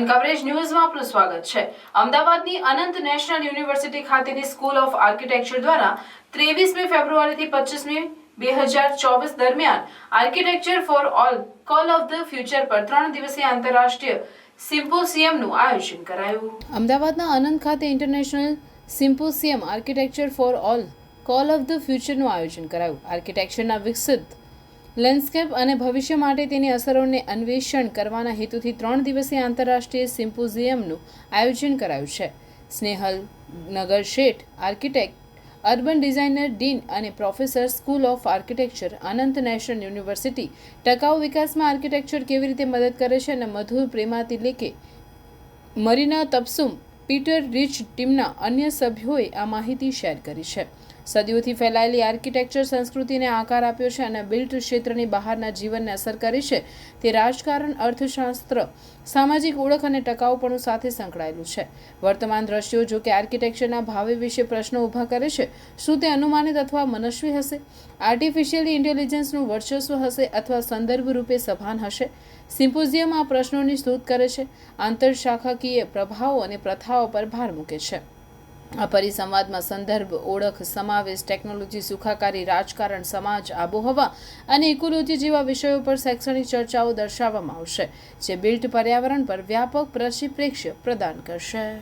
And coverage ન્યૂઝમાં આપનું સ્વાગત છે. અમદાવાદની અનંત નેશનલ યુનિવર્સિટી ખાતેની સ્કૂલ ઓફ આર્કિટેક્ચર દ્વારા ત્રેવીસમી ફેબ્રુઆરીથી પચીસમી બે હજાર ચોવીસ દરમિયાન architecture for all, call of the future પર ત્રણ દિવસીય આંતરરાષ્ટ્રીય સિમ્પોસિયમનું આયોજન કરાયું. અમદાવાદના અનંત ખાતે international symposium architecture for all, call of the ફ્યુચરનું આયોજન કરાયું. આર્કિટેક્ચરના વિકસિત લેન્ડસ્કેપ અને ભવિષ્ય માટે તેની અસરોને અન્વેષણ કરવાના હેતુથી ત્રણ દિવસીય આંતરરાષ્ટ્રીય સિમ્પોઝિયમનું આયોજન કરાયું છે. Snehal Nagar Sheth, architect, urban designer dean અને professor school of architecture, Anant national university. ટકાઉ વિકાસમાં આર્કિટેક્ચર કેવી રીતે મદદ કરે છે અને મધુર પ્રેમાતિલેકે મરીના તપસુમ, પીટર રીચ ટીમના અન્ય સભ્યોએ આ માહિતી શેર કરી છે. સદીઓથી ફેલાયેલી આર્કિટેક્ચર સંસ્કૃતિને આકાર આપ્યો છે અને બિલ્ટ ક્ષેત્રની બહારના જીવનને અસર કરી છે. તે રાજકારણ, અર્થશાસ્ત્ર, સામાજિક ઓળખ અને ટકાઉપણું સાથે સંકળાયેલું છે. વર્તમાન દ્રશ્યો જો કે આર્કિટેક્ચરના ભાવિ વિશે પ્રશ્નો ઊભા કરે છે, શું તે અનુમાનિત અથવા મનસ્વી હશે? આર્ટિફિશિયલી ઇન્ટેલિજન્સનું વર્ચસ્વ હશે અથવા સંદર્ભ રૂપે સભાન હશે? સિમ્પોઝિયમ આ પ્રશ્નોની શોધ કરે છે. આંતરશાખાકીય પ્રભાવો અને પ્રથાઓ પર ભાર મૂકે છે. આ પરિસંવાદમાં સંદર્ભ, ઓળખ, સમાવેશ, ટેકનોલોજી, સુખાકારી, રાજકારણ, સમાજ, આબોહવા અને ઇકોલોજી જેવા વિષયો પર શૈક્ષણિક ચર્ચાઓ દર્શાવવામાં આવશે, જે બિલ્ટ પર્યાવરણ પર વ્યાપક પરિપ્રેક્ષ્ય પ્રદાન કરશે.